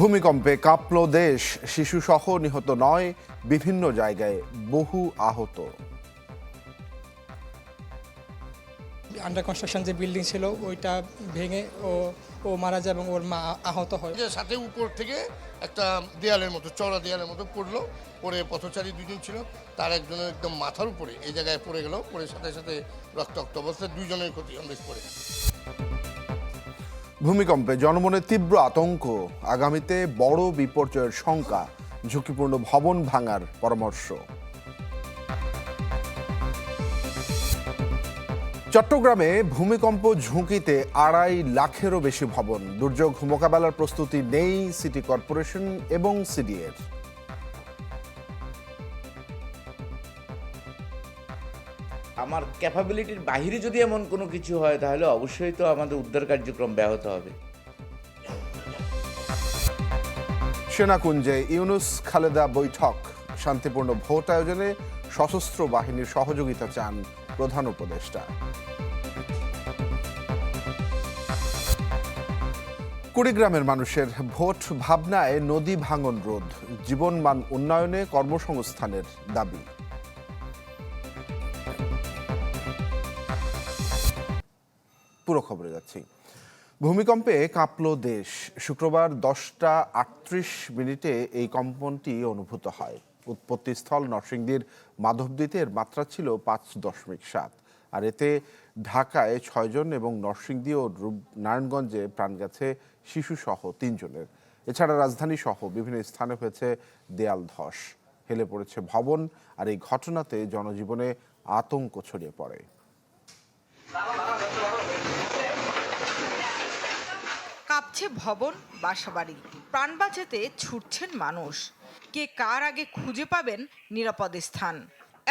ভূমিকম্পে কাঁপল দেশ শিশুসহ নিহত নয় বিভিন্ন জায়গায় বহু আহত। আন্ডার কনস্ট্রাকশন যে বিল্ডিং ছিল ওইটা ভেঙে ও ও মারা যায় এবং ওর মা আহত হয়। যে সাথে উপর থেকে একটা দেয়ালের মতো চড়া দেয়ালের মতো পড়ল পরে পথচারী দুজন ছিল তার একজনের একদম মাথার উপরে এই জায়গায় পড়ে গেল পরে সাথে সাথে রক্তাক্ত অবস্থায় দুইজনের ক্ষতি অনেক পড়ে ভূমিকম্পে জনমনে তীব্র আতঙ্ক। আগামীতে বড় বিপর্যয়ের শঙ্কা, ঝুঁকিপূর্ণ ভবন ভাঙার পরামর্শ। চট্টগ্রামে ভূমিকম্প ঝুঁকিতে আড়াই লাখেরও বেশি ভবন। দুর্যোগ মোকাবেলার প্রস্তুতি নেই সিটি কর্পোরেশন এবং সিডিএর। আমার ক্যাপাবিলিটির বাইরে যদি এমন কোনো কিছু হয়, তাহলে অবশ্যই তো আমাদের উদ্ধার কার্যক্রম ব্যাহত হবে। সেনাকুঞ্জে ইউনুস খালেদা বৈঠক। শান্তিপূর্ণ ভোট আয়োজনে সশস্ত্র বাহিনীর সহযোগিতা চান প্রধান উপদেষ্টা। কুড়িগ্রামের মানুষের ভোট ভাবনায় নদী ভাঙন রোধ, জীবনমান উন্নয়নে কর্মসংস্থানের দাবি। পুরো খবরে যাচ্ছি। ভূমিকম্পে কাঁপল দেশ। শুক্রবার দশটা আটত্রিশ মিনিটে এই কম্পনটি অনুভূত হয়। উৎপত্তিস্থল নরসিংদীর মাধবদীতে এর মাত্রা ছিল পাঁচ দশমিক সাত। আর এতে ঢাকায় ছয়জন এবং নরসিংদী ও নারায়ণগঞ্জে প্রাণ গেছে শিশুসহ তিনজনের এছাড়া রাজধানী সহ বিভিন্ন স্থানে হয়েছে দেয়াল ধস। হেলে পড়েছে ভবন আর এই ঘটনাতে জনজীবনে আতঙ্ক ছড়িয়ে পড়ে। কাঁপছে ভবন বাসাবাড়ি প্রাণ বাঁচাতে ছুটছেন মানুষ। কে কার আগে খুঁজে পাবেন নিরাপদ স্থান?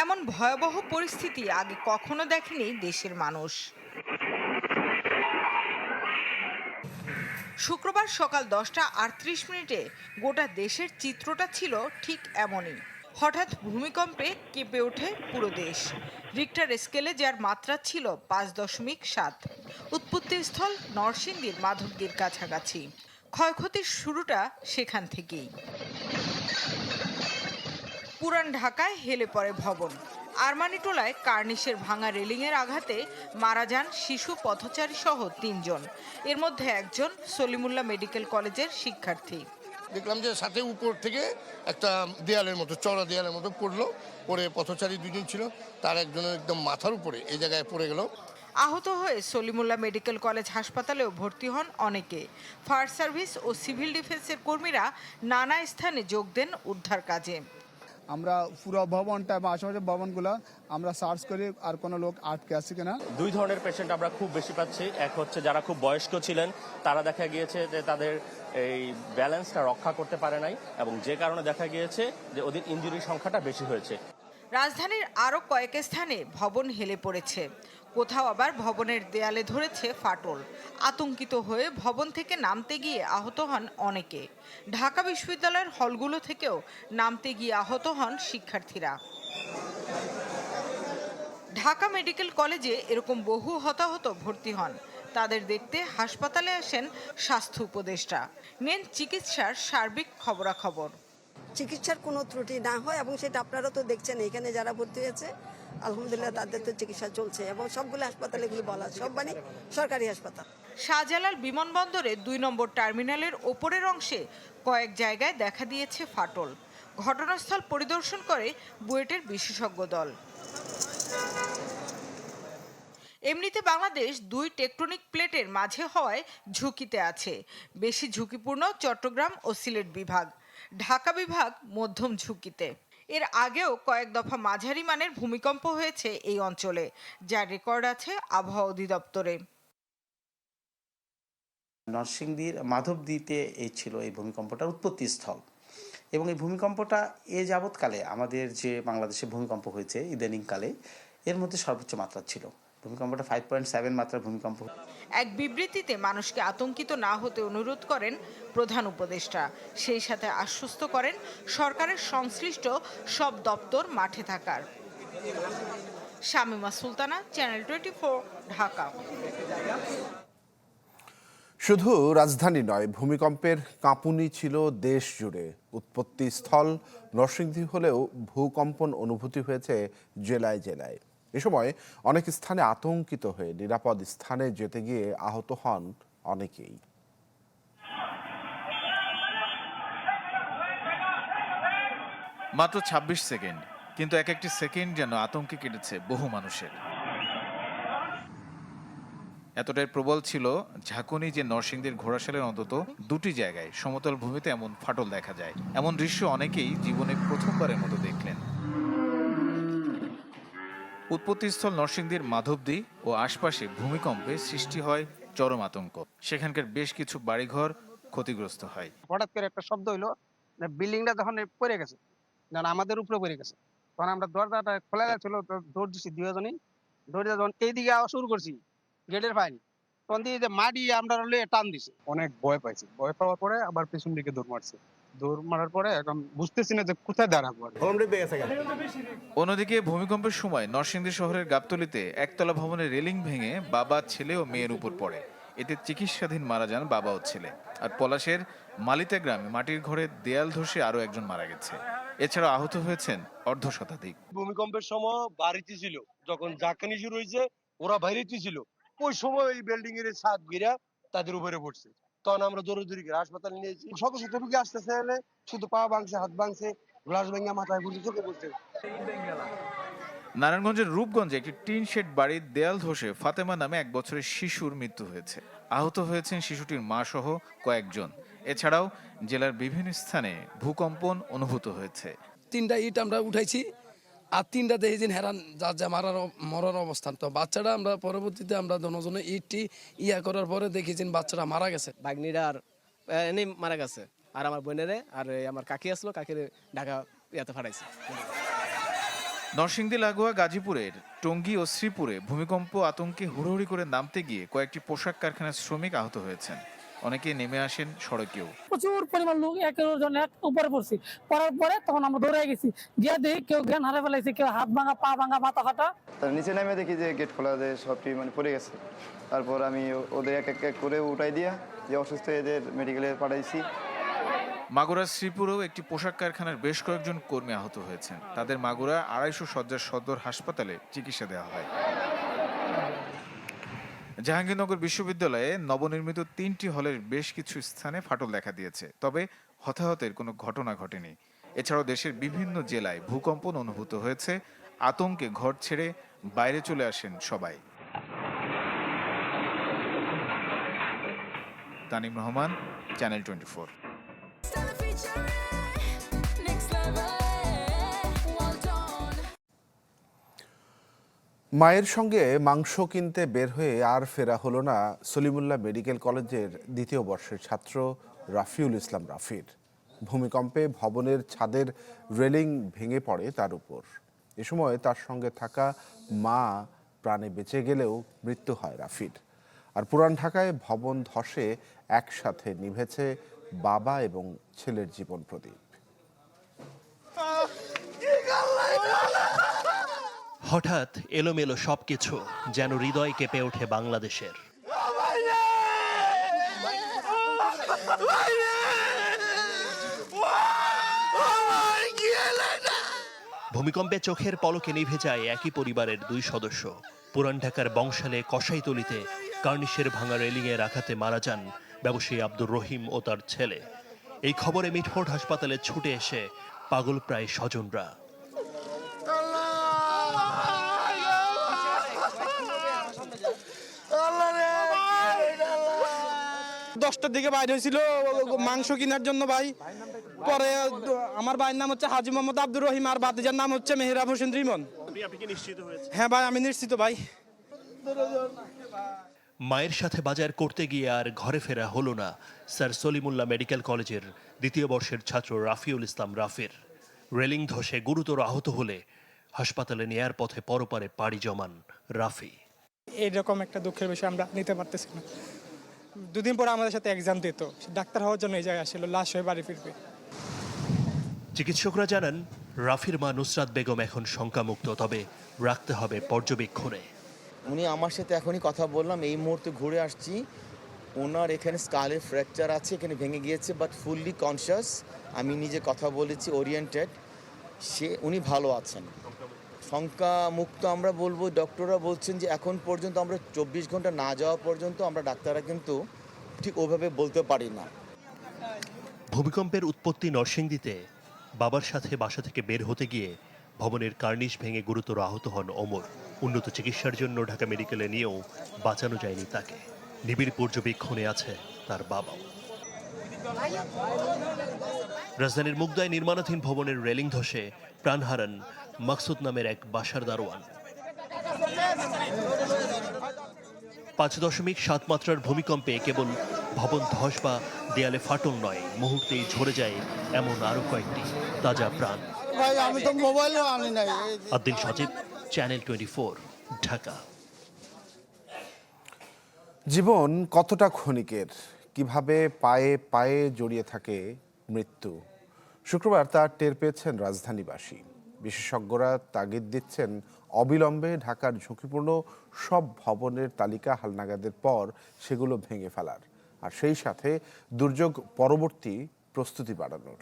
এমন ভয়াবহ পরিস্থিতি আগে কখনো দেখেনি দেশের মানুষ। শুক্রবার সকাল দশটা আটত্রিশ মিনিটে গোটা দেশের চিত্রটা ছিল ঠিক এমনই। হঠাৎ ভূমিকম্পে কেঁপে ওঠে পুরো দেশ। রিক্টার স্কেলে যার মাত্রা ছিল পাঁচ দশমিক সাত। উৎপত্তিস্থল নরসিংদীর মাধবদীর কাছাকাছি। ক্ষয়ক্ষতির শুরুটা সেখান থেকেই। পুরান ঢাকায় হেলে পড়ে ভবন। আরমানিটোলায় কার্নিশের ভাঙা রেলিংয়ের আঘাতে মারা যান শিশু পথচারী সহ তিনজন। এর মধ্যে একজন সলিমুল্লাহ মেডিকেল কলেজের শিক্ষার্থী। দেখলাম যে সাথে উপর থেকে একটা দেয়ালের মতো চড়া দেয়ালের মতো পড়ল। পরে পথচারী দুজন ছিল, তার একজনের একদম মাথার উপরে এই জায়গায় পড়ে গেল। আহত হয়ে সলিমুল্লাহ মেডিকেল কলেজ হাসপাতালেও ভর্তি হন অনেকে। ফায়ার সার্ভিস ও সিভিল ডিফেন্সের কর্মীরা নানা স্থানে যোগ দেন উদ্ধার কাজে। আমরা পুরো ভবনটা বা আশেপাশের ভবনগুলো আমরা সার্চ করি আর কোনো লোক আটকে আছে কিনা। দুই ধরনের পেশেন্ট আমরা খুব বেশি পাচ্ছি। এক হচ্ছে যারা খুব বয়স্ক ছিলেন তারা দেখা গিয়েছে যে তাদের এই ব্যালেন্সটা রক্ষা করতে পারে নাই এবং যে কারণে দেখা গিয়েছে যে ওদের ইঞ্জুরির সংখ্যাটা বেশি হয়েছে। রাজধানীর আরও কয়েক স্থানে ভবন হেলে পড়েছে। কোথাও আবার ভবনের দেয়ালে ধরেছে ফাটল। আতঙ্কিত হয়ে ভবন থেকে নামতে গিয়ে আহত হন অনেকে। ঢাকা বিশ্ববিদ্যালয়ের হলগুলো থেকেও নামতে গিয়ে আহত হন শিক্ষার্থীরা। ঢাকা মেডিকেল কলেজে এরকম বহু হতাহত ভর্তি হন। তাদের দেখতে হাসপাতালে আসেন স্বাস্থ্য উপদেষ্টা। নেন চিকিৎসার সার্বিক খবরাখবর। চিকিৎসার কোনো ত্রুটি না হয় এবং সেটা আপনারা তো দেখছেন, এখানে যারা ভর্তি হয়েছে আলহামদুলিল্লাহ তাদের তো চিকিৎসা চলছে এবং সবগুলো হাসপাতালে এগুলো বলা সব মানে সরকারি হাসপাতাল। শাহজালাল বিমানবন্দরে দুই নম্বর টার্মিনালের ওপরের অংশে কয়েক জায়গায় দেখা দিয়েছে ফাটল। ঘটনাস্থল পরিদর্শন করে বুয়েটের বিশেষজ্ঞ দল। এমনিতে বাংলাদেশ দুই টেকটনিক প্লেটের মাঝে হওয়ায় ঝুঁকিতে আছে। বেশি ঝুঁকিপূর্ণ চট্টগ্রাম ও সিলেট বিভাগ। ঢাকা বিভাগ মধ্যম ঝুঁকিতে। এর আগেও কয়েক দফা মাঝারি মানের ভূমিকম্প হয়েছে এই অঞ্চলে, যার রেকর্ড আছে আবহাওয়া অধিদপ্তরে। নরসিংদীর মাধবদীতে এই ছিল এই ভূমিকম্পটার উৎপত্তি স্থল এবং এই ভূমিকম্পটা এ যাবৎকালে আমাদের যে বাংলাদেশে ভূমিকম্প হয়েছে ইদানিংকালে, এর মধ্যে সর্বোচ্চ মাত্রা ছিল। ভূমিকম্পটা ফাইভ পয়েন্ট সেভেন মাত্রার ভূমিকম্প এক বিবৃতিতে মানুষকে আতঙ্কিত না হতে অনুরোধ করেন প্রধান উপদেষ্টা। সেই সাথে আশ্বস্ত করেন সরকারের সংশ্লিষ্ট সব দপ্তর মাঠে থাকার। Shamima Sultana channel twenty Dhaka. শুধু রাজধানী নয়, ভূমিকম্পের কাঁপুনি ছিল দেশ জুড়ে। উৎপত্তি স্থল নরসিংদী হলেও ভূকম্পন অনুভূতি হয়েছে জেলায় জেলায়। এ সময় অনেক স্থানে আতঙ্কিত হয়ে নিরাপদ স্থানে যেতে গিয়ে আহত হন অনেকেই। মাত্র ২৬ সেকেন্ড, কিন্তু এক একটি সেকেন্ড যেন আতঙ্কে কেটেছে বহু মানুষের। এতটাই প্রবল ছিল ঝাঁকুনি যে নরসিংদীর ঘোড়াশালের অন্তত দুটি জায়গায় সমতল ভূমিতে এমন ফাটল দেখা যায়। এমন দৃশ্য অনেকেই জীবনে প্রথমবারের মতো দেখলেন উৎপত্তিস্থল নরসিংদীর মাধবদী ও আশপাশে ভূমিকম্পে সৃষ্টি হয় চরম আতঙ্ক। সেখানকার বেশ কিছু বাড়িঘর ক্ষতিগ্রস্ত হয়। হঠাৎ করে একটা শব্দ হইল বিল্ডিংটা যখন পড়ে গেছে যখন আমাদের উপরে পড়ে গেছে তখন আমরা দরজাটা খোলা যাচ্ছিল তো দৌড় দিচ্ছি দুজনই দৌড়ে যখন এইদিকে আওয়া শুরু করছি গেটের পাইনি তখন দিয়ে যে মাটি আমরা লয়ে টান দিছে। অনেক ভয় পাইছি। ভয় পাওয়ার পরে আবার পেছন দিকে দৌড় মারছে। দৌড় মারার পরে এখন বুঝতেছি না যে কোথায় দাঁড়াবো অন্যদিকে ভূমিকম্পের সময় নরসিংদী শহরের গাবতলিতে একতলা ভবনের রেলিং ভেঙে বাবা ছেলে ও মেয়ের উপর পড়ে। এতে চিকিৎসাধীন মারা যান বাবা ও ছেলে। আর পলাশের মালিতা গ্রামে মাটির ঘরে দেয়াল ধসে আরও একজন মারা গেছে। এছাড়া আহত হয়েছেন অর্ধ শতাধিক। ভূমিকম্পের সময় বাড়িতে ছিল। যখন জাকানি শুরু হয়েছে ওরা বাইরেতে ছিল। ওই সময় এই বিল্ডিং এর ছাদ গিরা তাদের উপরে পড়ছে। তখন আমরা দৌড়ি করে হাসপাতালে নিয়েছি শত শত রুগী আসতেছে হলে শুধু পা ভাঙছে হাত ভাঙছে গ্লাস ভেঙে মাথায় ঘুরছে চোখে পড়ছে। নারায়ণগঞ্জের রূপগঞ্জে একটি টিন শেড বাড়ির দেয়াল ধসে ফাতেমা নামে এক বছরের শিশুর মৃত্যু হয়েছে। আহত হয়েছেন শিশুটির মা সহ কয়েকজন। এছাড়াও জেলার বিভিন্ন স্থানে ভূকম্পন অনুভূত হয়েছে। তিনটা ইট আমরা উঠাইছি। আর তিনটা দেখি যে হেরান যার যা মারার মরার অবস্থান। তো বাচ্চাটা আমরা পরবর্তীতে আমরা দনজনে ইটটি ইয়া করার পরে দেখেছি বাচ্চাটা মারা গেছে। বাগনিরা আর এনে মারা গেছে। আর আমার বোনেরে আর এই আমার কাকি আসলো কাকির ঢাকা ইয়াতে ফাটাইছে নরসিংদী লাগোয়া গাজীপুরের টঙ্গী ও শ্রীপুরে ভূমিকম্প আতঙ্কে হুড়োহুড়ি করে নামতে গিয়ে কয়েকটি পোশাক কারখানার শ্রমিক আহত হয়েছেন। অনেকে নেমে আসেন সড়কেও। প্রচুর পরিমাণ লোক একের জন এক উপরে পড়ছি। পড়ার পরে তখন আমরা দৌড়ে গেছি। গিয়ে দেখি কেউ জ্ঞান হারে ফেলাইছে কেউ হাত ভাঙা পা ভাঙা মাথা ফাটা। তার নিচে নেমে দেখি যে গেট খোলা যে সবটি মানে পড়ে গেছে। তারপর আমি ওদের এক এক এক করে উঠাই দিয়া যে অসুস্থ এদের মেডিকেলে পাঠাইছি। মাগুরার শ্রীপুরেও একটি পোশাক কারখানার বেশ কয়েকজন কর্মী আহত হয়েছেন। তাদের মাগুরা আড়াইশো শয্যার সদর হাসপাতালে চিকিৎসা দেওয়া হয়। জাহাঙ্গীরনগর বিশ্ববিদ্যালয়ে নবনির্মিত তিনটি হলের বেশ কিছু স্থানে ফাটল দেখা দিয়েছে, তবে হতাহতের কোনো ঘটনা ঘটেনি। এছাড়াও দেশের বিভিন্ন জেলায় ভূকম্পন অনুভূত হয়েছে, আতঙ্কে ঘর ছেড়ে বাইরে চলে আসেন সবাই। Tanim Rahman channel twenty four মায়ের সঙ্গে মাংস কিনতে বের হয়ে আর ফেরা হলো না সলিমুল্লাহ মেডিকেল কলেজের দ্বিতীয় বর্ষের ছাত্র রাফিউল ইসলাম রাফির। ভূমিকম্পে ভবনের ছাদের রেলিং ভেঙে পড়ে তার উপর। এ সময় তার সঙ্গে থাকা মা প্রাণে বেঁচে গেলেও মৃত্যু হয় রাফির। আর পুরান ঢাকায় ভবন ধসে একসাথে নিভেছে বাবা এবং ছেলের জীবন প্রদীপ। হঠাৎ এলোমেলো সবকিছু যেন হৃদয় কেঁপে ওঠে বাংলাদেশের। ভূমিকম্পে চোখের পলকে নিভে যায় একই পরিবারের দুই সদস্য। পুরান ঢাকার বংশালে কসাইতলিতে কার্নিশের ভাঙা রেলিংয়ে রাখাতে মারা যান ব্যবসায়ী আব্দুর রহিম ও তার ছেলে। এই খবরে মিটফোর্ড হাসপাতালে ছুটে এসে পাগল প্রায় স্বজনরা। দশটার দিকে বাইরে হয়েছিল মাংস কেনার জন্য ভাই। পরে আমার ভাইয়ের নাম হচ্ছে হাজি মোহাম্মদ আব্দুর রহিম আর বাতিজার নাম হচ্ছে মেহরাব হোসেন রিমন। হ্যাঁ ভাই আমি নিশ্চিত ভাই। মায়ের সাথে বাজার করতে গিয়ে আর ঘরে ফেরা হলো না স্যার সলিমুল্লাহ মেডিকেল কলেজের দ্বিতীয় বর্ষের ছাত্র রাফিউল ইসলাম রাফির। রেলিং ধসে গুরুতর আহত হলে হাসপাতালে নেয়ার পথে পরপারে পাড়ি জমান রাফি। এইরকম একটা দুঃখের বিষয় আমরা নিতে পারতেছি না। দুদিন পরে আমাদের সাথে এক্সাম দিত। সে ডাক্তার হওয়ার জন্য এই জায়গায় আসলো লাশ হয়ে বাড়ি ফিরবে। চিকিৎসকরা জানান রাফির মা নুসরাত বেগম এখন শঙ্কামুক্ত তবে রাখতে হবে পর্যবেক্ষণে। উনি আমার সাথে এখনই কথা বললাম এই মুহূর্তে ঘুরে আসছি। ওনার এখানে স্কালের ফ্র্যাকচার আছে এখানে ভেঙে গিয়েছে বাট ফুললি কনসিয়াস আমি নিজে কথা বলেছি ওরিয়েন্টেড সে উনি ভালো আছেন। শঙ্কা মুক্ত আমরা বলব, ডক্টররা বলছেন যে এখন পর্যন্ত আমরা চব্বিশ ঘণ্টা না যাওয়া পর্যন্ত আমরা ডাক্তাররা কিন্তু ঠিক ওভাবে বলতে পারি না। ভূমিকম্পের উৎপত্তি নরসিংদীতে, বাবার সাথে বাসা থেকে বের হতে গিয়ে ভবনের কার্নিশ ভেঙে গুরুতর আহত হন অমর উন্নত চিকিৎসার জন্য ঢাকা মেডিকেলে নিয়েও বাঁচানো যায়নি তাকে। নিবিড় পর্যবেক্ষণে আছে তার বাবাও। রাজধানীর মুগদায় নির্মাণাধীন ভবনের রেলিং ধসে প্রাণ হারান মাকসুদ নামের এক বাসার দারোয়ান। পাঁচ দশমিক সাত মাত্রার ভূমিকম্পে কেবল ভবন ধস বা দেয়ালে ফাটল নয় মুহূর্তেই ঝরে যায় এমন আরও কয়েকটি তাজা প্রাণ। ভাই আমি তো মোবাইলও আনি নাই। Addin Sachib channel twenty four Dhaka. জীবন কতটা ক্ষণিকের? কীভাবে পায়ে পায়ে জড়িয়ে থাকে মৃত্যু? শুক্রবার তা টের পেয়েছেন রাজধানীবাসী। বিশেষজ্ঞরা তাগিদ দিচ্ছেন, অবিলম্বে ঢাকার ঝুঁকিপূর্ণ সব ভবনের তালিকা হালনাগাদের পর সেগুলো ভেঙে ফেলার। আর সেই সাথে দুর্যোগ পরবর্তী প্রস্তুতি বাড়ানোর।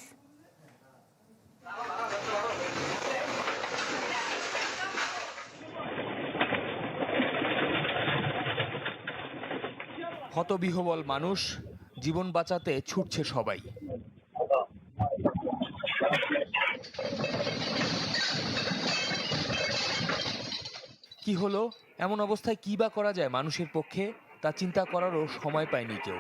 হতবিহবল মানুষ, জীবন বাঁচাতে ছুটছে সবাই। কি হলো? এমন অবস্থায় কি বা করা যায় মানুষের পক্ষে? তা চিন্তা করারও সময় পায়নি কেউ।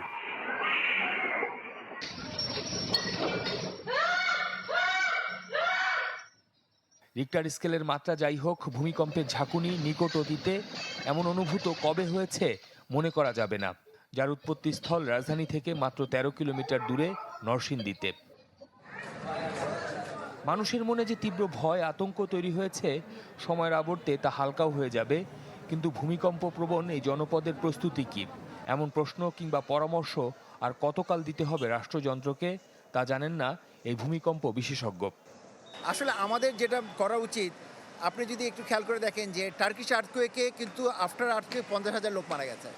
রিক্টার স্কেলের মাত্রা যাই হোক, ভূমিকম্পের ঝাঁকুনি, নিকট অতীতে, এমন অনুভূত কবে হয়েছে মনে করা যাবে না। যার উৎপত্তিস্থল রাজধানী থেকে মাত্র ১৩ কিলোমিটার দূরে নরসিংদীতে। মানুষের মনে যে তীব্র ভয়, আতঙ্ক তৈরি হয়েছে, সময়ের আবর্তে তা হালকাও হয়ে যাবে। কিন্তু ভূমিকম্প প্রবণ এই জনপদের প্রস্তুতি কী? এমন প্রশ্ন কিংবা পরামর্শ আর কতকাল দিতে হবে রাষ্ট্রযন্ত্রকে, তা জানেন না এই ভূমিকম্প বিশেষজ্ঞ। আসলে আমাদের যেটা করা উচিত, আপনি যদি একটু খেয়াল করে দেখেন যে টার্কিশ আর্থকুয়েকে কিন্তু আফটার আর্থকুয়েক পঞ্চাশ হাজার লোক মারা গেছে।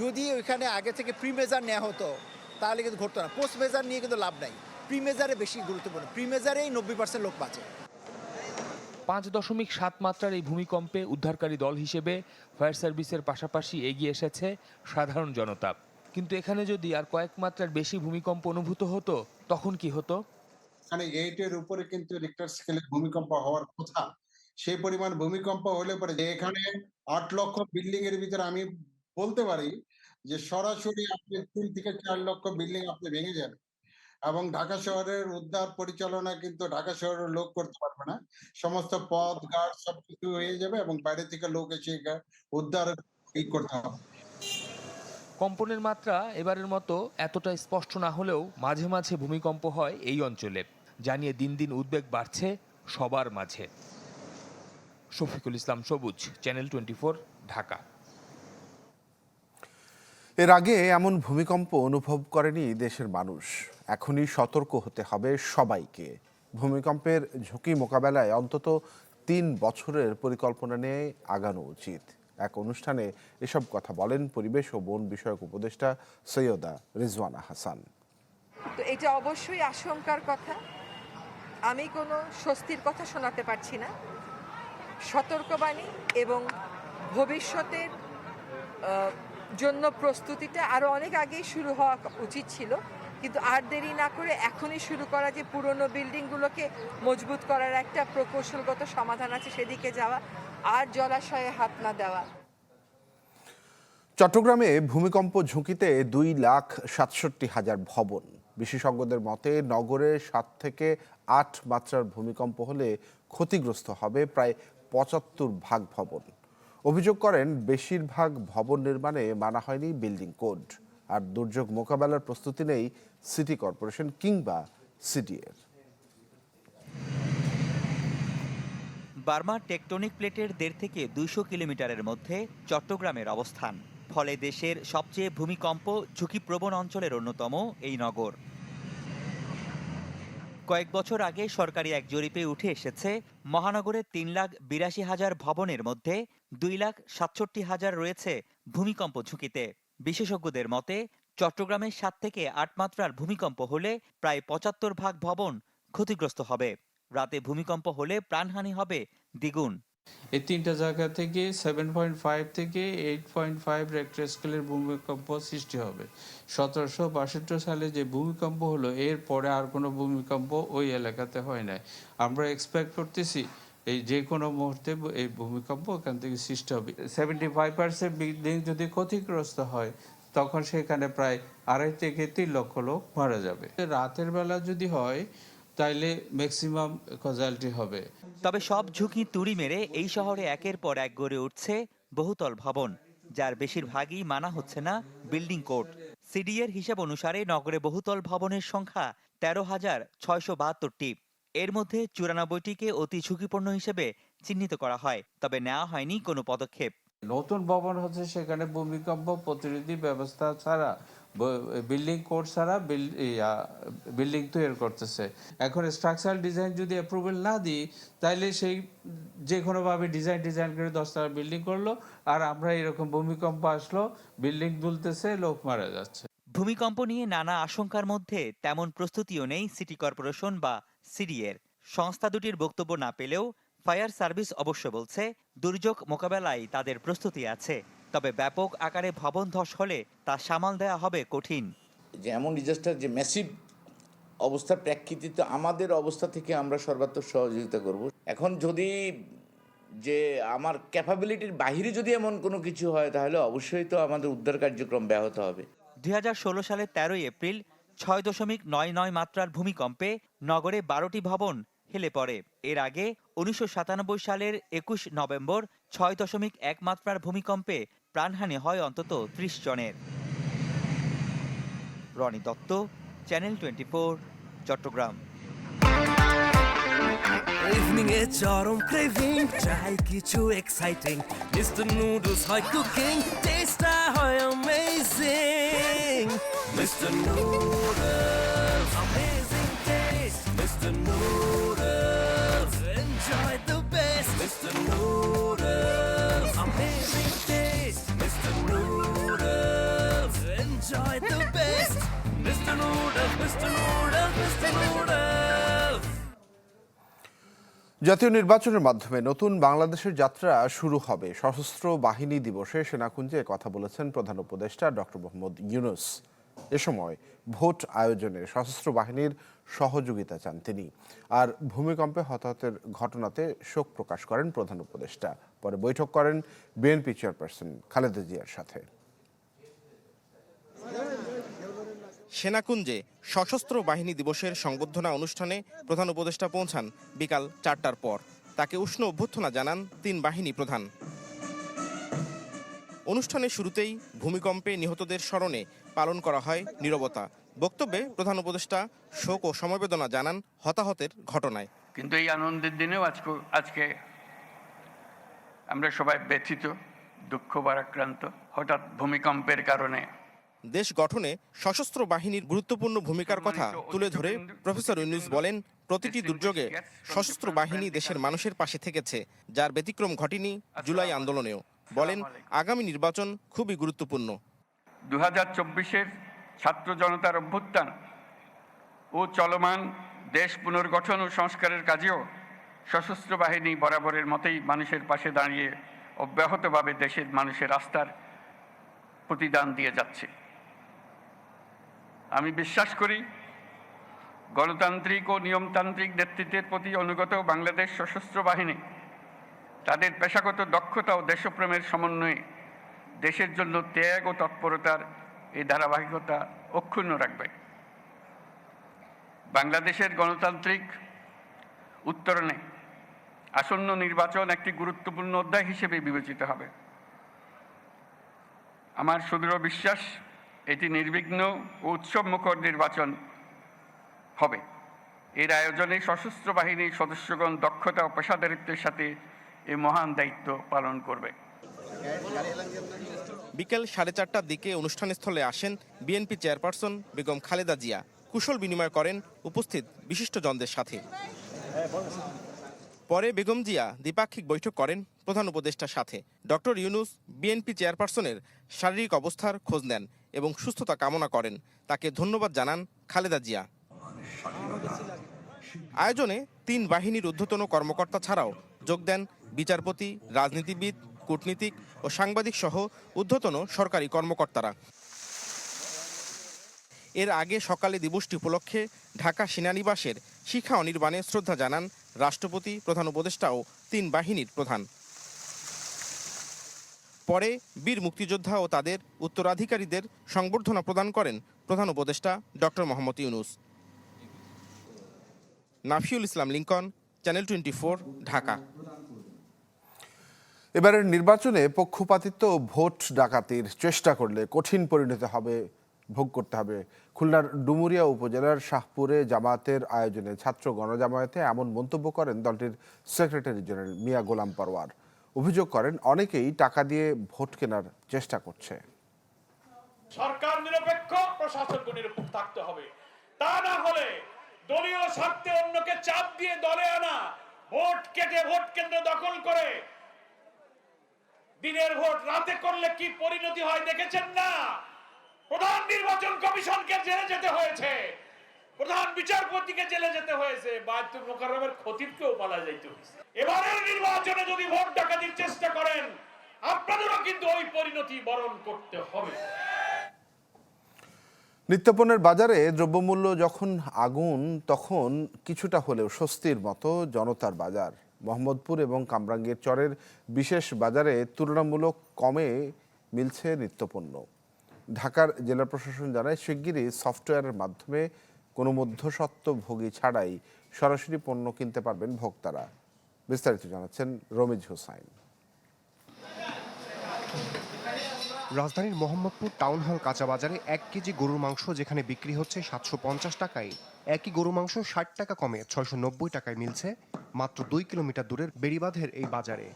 যদি ওইখানে আগে থেকে প্রি মেজার নেওয়া হতো, তাহলে কিন্তু ঘটতো না। পোস্ট মেজার নিয়ে কিন্তু লাভ নাই। প্রি মেজারে বেশি গুরুত্বপূর্ণ। প্রি মেজারেই নব্বই পার্সেন্ট লোক বাঁচে। পাঁচ দশমিক সাত মাত্রার এই ভূমিকম্পে উদ্ধারকারী দল হিসেবে ফায়ার সার্ভিসের পাশাপাশি এগিয়ে এসেছে সাধারণ জনতা। কিন্তু এখানে যদি আর কয়েক মাত্রার বেশি ভূমিকম্প অনুভূত হতো তখন কি হতো? এখানে এইটের উপরে কিন্তু রিক্টার স্কেলের ভূমিকম্প হওয়ার কথা। সেই পরিমাণ ভূমিকম্প হলে পরে যে এখানে আট লক্ষ বিল্ডিং এর ভিতরে আমি বলতে পারি যে সরাসরি আপনি তিন থেকে চার লক্ষ বিল্ডিং আপনি ভেঙে যাবে এবং ঢাকা শহরের উদ্ধার পরিচালনা কিন্তু ঢাকা শহরের লোক করতে পারবে না। সমস্ত পথ ঘাট সবকিছু হয়ে যাবে এবং বাইরে থেকে লোক এসে উদ্ধার করতে হবে। কম্পনের মাত্রা এবারের মতো এতটা স্পষ্ট না হলেও মাঝে মাঝে ভূমিকম্প হয় এই অঞ্চলে জানিয়ে দিন দিন উদ্বেগ বাড়ছে সবার মাঝে। শফিকুল ইসলাম সবুজ চ্যানেল টোয়েন্টি ঢাকা। এর আগে এমন ভূমিকম্প অনুভব করেনি দেশের মানুষ। এখনই সতর্ক হতে হবে সবাইকে। ভূমিকম্পের ঝুঁকি মোকাবেলায় অন্তত তিন বছরের পরিকল্পনা নিয়ে আগানো উচিত। এক অনুষ্ঠানে এসব কথা বলেন পরিবেশ ও বন বিষয়ক উপদেষ্টা সৈয়দা রিজওয়ানা হাসান। তো এটা অবশ্যই আশঙ্কার কথা। আমি কোনো স্বস্তির কথা শোনাতে পারছি না। সতর্কবাণী এবং ভবিষ্যতের জন্য প্রস্তুতিটা আরও অনেক আগেই শুরু হওয়া উচিত ছিল। কিন্তু আর দেরি না করে এখনই শুরু করা যে পুরনো বিল্ডিংগুলোকে মজবুত করার একটা প্রকৌশলগত সমাধান আছে সেদিকে যাওয়া আর জলাশয়ে হাত না দেওয়া। চট্টগ্রামে ভূমিকম্প ঝুঁকিতে দুই লাখ সাতষট্টি হাজার ভবন। বিশেষজ্ঞদের মতে, নগরে সাত থেকে আট মাত্রার ভূমিকম্প হলে ক্ষতিগ্রস্ত হবে প্রায় পঁচাত্তর ভাগ ভবন। অভিযোগ করেন, বেশিরভাগ ভবন নির্মাণে মানা হয়নি বিল্ডিং কোড। আর দুর্যোগ মোকাবেলার প্রস্তুতি নেই সিটি কর্পোরেশন কিংবা সিডিএর। বার্মা টেকটনিক প্লেটের দেড় থেকে দুইশো কিলোমিটারের মধ্যে চট্টগ্রামের অবস্থান। ফলে দেশের সবচেয়ে ভূমিকম্প, ঝুঁকিপ্রবণ অঞ্চলের অন্যতম এই নগর। কয়েক বছর আগে সরকারি এক জরিপে উঠে এসেছে মহানগরের তিন লাখ বিরাশি হাজার ভবনের মধ্যে দুই লাখ সাতষট্টি হাজার রয়েছে ভূমিকম্প ঝুঁকিতে। বিশেষজ্ঞদের মতে চট্টগ্রামে সাত থেকে আট মাত্রার ভূমিকম্প হলে প্রায় পঁচাত্তর ভাগ ভবন ক্ষতিগ্রস্ত হবে। রাতে ভূমিকম্প হলে প্রাণহানি হবে দ্বিগুণ। এই তিনটা জায়গা থেকে সেভেন পয়েন্ট ফাইভ থেকে এইট পয়েন্ট ফাইভ রেক্টার স্কেলের ভূমিকম্প সৃষ্টি হবে। সতেরোশো বাষট্টি সালে যে ভূমিকম্প হলো এর পরে আর কোনো ভূমিকম্প ওই এলাকাতে হয় নাই। আমরা এক্সপেক্ট করতেছি এই যে কোনো মুহূর্তে এই ভূমিকম্প ওখান থেকে সৃষ্টি হবে। সেভেন্টি ফাইভ পার্সেন্ট বিল্ডিং যদি ক্ষতিগ্রস্ত হয় তখন সেখানে প্রায় আড়াই থেকে তিন লক্ষ লোক মারা যাবে। রাতের বেলা যদি হয় তাইলে ম্যাক্সিমাম কজালিটি হবে। তবে সব ঝুঁকি তুড়ি মেরে এই শহরে একের পর এক গড়ে উঠছে বহুতল ভবন যার বেশিরভাগই মানা হচ্ছে না বিল্ডিং কোড। সিডিএর হিসাব অনুসারে নগরে বহুতল ভবনের সংখ্যা তেরো হাজার ছয়শো বাহাত্তরটি। এর মধ্যে চুরানব্বইটিকে অতি ঝুঁকিপূর্ণ হিসেবে চিহ্নিত করা হয় তবে নেওয়া হয়নি কোনো পদক্ষেপ। নতুন ভবন হচ্ছে সেখানে ভূমিকম্প প্রতিরোধী ব্যবস্থা ছাড়া বিল্ডিং কোড ছাড়া বিল্ডিং তৈরি করতেছে। এখন স্ট্রাকচারাল ডিজাইন যদি অ্যাপ্রুভাল না দিই তাইলে সেই যে কোনোভাবে ডিজাইন ডিজাইন করে দশতলা বিল্ডিং করল আর আমরা এরকম ভূমিকম্প আসলো বিল্ডিং দুলতেছে লোক মারা যাচ্ছে। ভূমিকম্প নিয়ে নানা আশঙ্কার মধ্যে তেমন প্রস্তুতিও নেই সিটি কর্পোরেশন বা সিডিএর সংস্থা দুটির বক্তব্য না পেলেও ফায়ার সার্ভিস অবশ্য বলছে দুর্যোগ মোকাবেলায় তাদের প্রস্তুতি আছে তবে ব্যাপক আকারে ভবন ধস হলে তা সামাল দেওয়া হবে কঠিন। যে এমন ডিজাস্টার যে ম্যাসিভ অবস্থার প্রেক্ষিতে আমাদের অবস্থা থেকে আমরা সর্বাত্মক সহযোগিতা করব। এখন যদি যে আমার ক্যাপাবিলিটির বাইরে যদি এমন কোনো কিছু হয় তাহলে অবশ্যই তো আমাদের উদ্ধার কার্যক্রম ব্যাহত হবে। দুই সালের তেরোই এপ্রিল ছয় দশমিক নয় নয় মাত্রার ভূমিকম্পে নগরে বারোটি ভবন হেলে পড়ে। এর আগে উনিশশো সাতানব্বই সালের একুশ নভেম্বর ছয় দশমিক এক মাত্রার ভূমিকম্পে প্রাণহানি হয় অন্তত ত্রিশ জনের। Rony Dutta, channel twenty Chattogram. Evening এ চরম ক্রেভিং চাই কিছু এক্সাইটিং মিস্টার নুডলস হয় কুকিং টেস্টটা হয় amazing Mister Noodles Mister Noodles enjoy the best Mister Noodles amazing taste Mister Noodles enjoy the best Mister Noodles Mister Noodles Mister Noodles Mister নির্বাচনের মাধ্যমে নতুন বাংলাদেশের যাত্রা শুরু হবে। সশস্ত্র বাহিনী দিবসে সেনাকুঞ্জে কথা বলেছেন প্রধান উপদেষ্টা ডক্টর মোহাম্মদ ইউনুস। এ সময় ভোট আয়োজনে সশস্ত্র বাহিনীর সহযোগিতা চান তিনি। আর ভূমিকম্পে হতাহতের ঘটনাতে শোক প্রকাশ করেন প্রধান উপদেষ্টা। পরে বৈঠক করেন বিএনপি চেয়ারপারসন খালেদা জিয়ার সাথে। সেনাকুঞ্জে সশস্ত্র বাহিনী দিবসের সংবর্ধনা অনুষ্ঠানে প্রধান উপদেষ্টা পৌঁছান বিকাল চারটার পর। তাকে উষ্ণ অভ্যর্থনা জানান তিন বাহিনী প্রধান। অনুষ্ঠানের শুরুতেই ভূমিকম্পে নিহতদের স্মরণে পালন করা হয় নীরবতা। বক্তব্যে প্রধান উপদেষ্টা শোক ও সমবেদনা জানান হতাহতের ঘটনায়। কিন্তু এই আনন্দের দিনেও আজকে আজকে আমরা সবাই ব্যথিত দুঃখ ভারাক্রান্ত হঠাৎ ভূমিকম্পের কারণে। দেশ গঠনে সশস্ত্র বাহিনীর গুরুত্বপূর্ণ ভূমিকার কথা তুলে ধরে প্রফেসর ইউনুস বলেন প্রতিটি দুর্যোগে সশস্ত্র বাহিনী দেশের মানুষের পাশে থেকেছে যার ব্যতিক্রম ঘটেনি জুলাই আন্দোলনেও। বলেন আগামী নির্বাচন খুবই গুরুত্বপূর্ণ। দু হাজার চব্বিশের ছাত্র জনতার অভ্যুত্থান ও চলমান দেশ পুনর্গঠন ও সংস্কারের কাজেও সশস্ত্র বাহিনী বরাবরের মতেই মানুষের পাশে দাঁড়িয়ে অব্যাহতভাবে দেশের মানুষের আস্থার প্রতিদান দিয়ে যাচ্ছে। আমি বিশ্বাস করি গণতান্ত্রিক ও নিয়মতান্ত্রিক নেতৃত্বের প্রতি অনুগত বাংলাদেশ সশস্ত্র বাহিনী তাদের পেশাগত দক্ষতা ও দেশপ্রেমের সমন্বয়ে দেশের জন্য ত্যাগ ও তৎপরতার এই ধারাবাহিকতা অক্ষুণ্ণ রাখবে। বাংলাদেশের গণতান্ত্রিক উত্তরণে আসন্ন নির্বাচন একটি গুরুত্বপূর্ণ অধ্যায় হিসেবে বিবেচিত হবে। আমার সুদৃঢ় বিশ্বাস, এটি নির্বিঘ্ন ও উৎসবমুখর নির্বাচন হবে। এর আয়োজনে সশস্ত্র বাহিনীর সদস্যগণ দক্ষতা ও পেশাদারিত্বের সাথে এই মহান দায়িত্ব পালন করবে। বিকেল সাড়ে চারটার দিকে অনুষ্ঠানস্থলে আসেন বিএনপি চেয়ারপারসন বেগম খালেদা জিয়া। কুশল বিনিময় করেন উপস্থিত বিশিষ্টজনদের সাথে। পরে বেগম জিয়া দ্বিপাক্ষিক বৈঠক করেন প্রধান উপদেষ্টার সাথে। ডক্টর ইউনুস বিএনপি চেয়ারপারসনের শারীরিক অবস্থার খোঁজ নেন এবং সুস্থতা কামনা করেন। তাকে ধন্যবাদ জানান খালেদা জিয়া। আয়োজনে তিন বাহিনীর ঊর্ধ্বতন কর্মকর্তা ছাড়াও যোগ দেন বিচারপতি, রাজনীতিবিদ কূটনীতিক ও সাংবাদিক সহ ঊর্ধ্বতন সরকারি কর্মকর্তারা। এর আগে সকালে দিবসটি উপলক্ষে ঢাকা সেনানিবাসের শিখা অনির্বাণে শ্রদ্ধা জানান রাষ্ট্রপতি, প্রধান উপদেষ্টা ও তিন বাহিনীর প্রধান। পরে বীর মুক্তিযোদ্ধা ও তাদের উত্তরাধিকারীদের সংবর্ধনা প্রদান করেন প্রধান উপদেষ্টা doctor Mohammad Yunus. Nafiul Islam Lincoln, channel twenty Dhaka. এবারের নির্বাচনে পক্ষপাতিত্ব ভোট ডাকাতির চেষ্টা করলে কঠিন পরিণতি হবে, ভোগ করতে হবে। খুলনার ডুমুরিয়া উপজেলার শাহপুরে জামায়াতের আয়োজনে ছাত্র গণজামায়াতে এমন মন্তব্য করেন দলটির সেক্রেটারি জেনারেল মিয়া গোলাম পারওয়ার অভিযোগ করেন, অনেকেই টাকা দিয়ে ভোট কেনার চেষ্টা করছে। সরকার নিরপেক্ষ প্রশাসনকে নিরপেক্ষ থাকতে হবে। তা না হলে দলীয় স্বার্থে অন্যকে চাপ দিয়ে দলে আনা, ভোট কেটে ভোট কেন্দ্র দখল করে দিনের ভোট রাতে করলে কি পরিণতি হয় দেখেছেন না? প্রধান নির্বাচন কমিশনকে জেলে যেতে হয়েছে। প্রধান বিচারপতিকে জেলে যেতে হয়েছে। বায়তুল মোকাররমের খতিবকেও পালা যাইতে হয়েছে। এবারের নির্বাচনে যদি ভোট ডাকাতির চেষ্টা করেন, আপনাদেরও কিন্তু ওই পরিণতি বরণ করতে হবে। নিত্যপণ্যের বাজারে দ্রব্যমূল্য যখন আগুন, তখন কিছুটা হলেও স্বস্তির মতো জনতার বাজার। মোহাম্মদপুর এবং কামরাঙ্গীর চরের বিশেষ বাজারে তুলনামূলক কমে মিলছে নিত্যপণ্য। ঢাকার জেলা প্রশাসন জানায়, শিগগিরই সফটওয়্যারের মাধ্যমে কোনো মধ্যস্বত্বভোগী ছাড়াই সরাসরি পণ্য কিনতে পারবেন ভোক্তারা। বিস্তারিত জানাচ্ছেন রমিজ হোসাইন। রাজধানীর মোহাম্মদপুর টাউন হল কাঁচা বাজারে এক কেজি গরুর মাংস যেখানে বিক্রি হচ্ছে সাতশো পঞ্চাশ টাকায়। একই গরু মাংস ষাট টাকা কমে ছয়শো নব্বই টাকায় মিলছে, মাত্র দুই কিলোমিটার দূরের বেড়িবাঁধের এই বাজারে।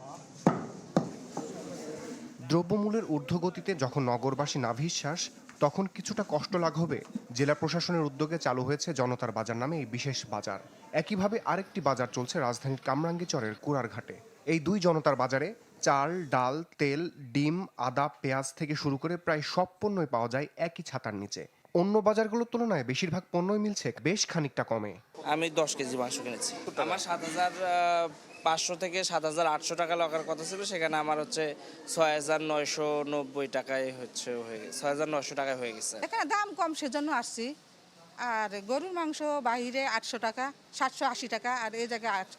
দ্রব্যমূল্যের ঊর্ধ্বগতিতে যখন নগরবাসী নাভিশ্বাস, তখন কিছুটা কষ্ট লাঘবে। জেলা প্রশাসনের উদ্যোগে চালু হয়েছে জনতার বাজার নামে এই বিশেষ বাজার। একইভাবে আরেকটি বাজার চলছে রাজধানীর কামরাঙ্গী চরের কুড়ারঘাটে। এই দুই জনতার বাজারে চাল ডাল তেল ডিম আদা পেঁয়াজ থেকে শুরু করে প্রায় সব পণ্যই পাওয়া যায় একই ছাতার নিচে। অন্য বাজারগুলোর তুলনায় বেশিরভাগ পণ্যই মিলছে বেশ খানিকটা কমে। আমি দশ কেজি মাংস কিনেছি। আমার সাত হাজার পাঁচশো থেকে সাত হাজার আটশো টাকা লাগার কথা ছিল সেখানে আমার হচ্ছে ছয় হাজার নয়শো নব্বই টাকায় হচ্ছে হয়ে গেছে ছয় হাজার নয়শো টাকায় হয়ে গেছে। এখানে দাম কম সেজন্য আসছি। আর গরুর মাংস বাইরে আটশো টাকা সাতশো আশি টাকা আর এই জায়গায় আট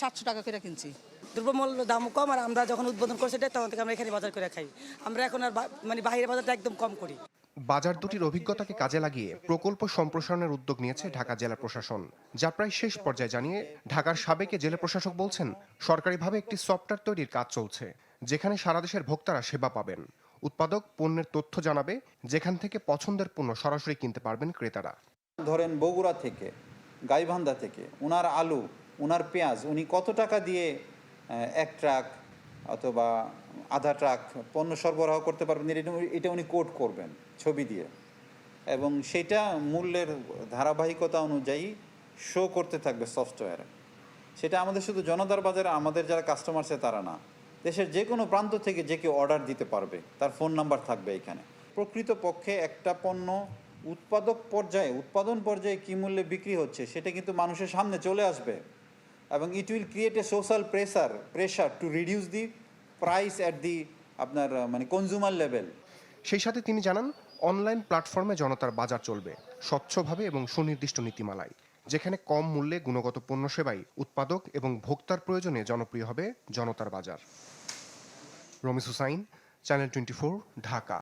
সাতশো টাকা করে কিনছি। দ্রব্যমূল্য দাম কম আর আমরা যখন উদ্বোধন করছি এটা তখন থেকে আমরা এখানে বাজার করে খাই। আমরা এখন আর মানে বাইরে বাজারটা একদম কম করি। বাজার দুটির অভিজ্ঞতাকে কাজে লাগিয়ে প্রকল্প সম্প্রসারণের উদ্যোগ নিয়েছে ঢাকা জেলা প্রশাসন। যা প্রায় শেষ পর্যায়ে জানিয়ে ঢাকার সাবেকে জেলা প্রশাসক বলছেন সরকারিভাবে একটি সফটওয়্যার তৈরির কাজ চলছে যেখানে সারা দেশের ভোক্তারা সেবা পাবেন। উৎপাদক পণ্যের তথ্য জানাবে যেখান থেকে পছন্দের পণ্য সরাসরি কিনতে পারবেন ক্রেতারা। ধরেন বগুড়া থেকে গাইবান্ধা থেকে ওনার আলু ওনার পেঁয়াজ উনি কত টাকা দিয়ে এক ট্রাক অথবা আধা ট্রাক পণ্য সরবরাহ করতে পারবেন। এটা উনি- কোড করবেন ছবি দিয়ে। এবং সেটা মূল্যের ধারাবাহিকতা অনুযায়ী শো করতে থাকবে সফটওয়্যারে সেটা আমাদের শুধু জনতার বাজারে, আমাদের যারা কাস্টমার আছে তারা না। দেশের যে কোনো প্রান্ত থেকে যে কেউ অর্ডার দিতে পারবে, তার ফোন নাম্বার থাকবে এখানে। প্রকৃত পক্ষে একটা পণ্য উৎপাদক পর্যায়ে, উৎপাদন পর্যায়ে কী মূল্যে বিক্রি হচ্ছে, সেটা কিন্তু মানুষের সামনে চলে আসবে। এবং it will create a social pressure pressure to reduce the price at the আপনার মানে কনজিউমার লেভেল সেই সাথে তিনি জানান অনলাইন প্ল্যাটফর্মে জনতার বাজার চলবে, স্বচ্ছভাবে এবং সুনির্দিষ্ট নীতিমালায়, যেখানে কম মূল্যে গুণগত পণ্য সেবাই উৎপাদক এবং ভোক্তার প্রয়োজনে জনপ্রিয় হবে জনতার বাজার। Ramis Hussain channel twenty Dhaka.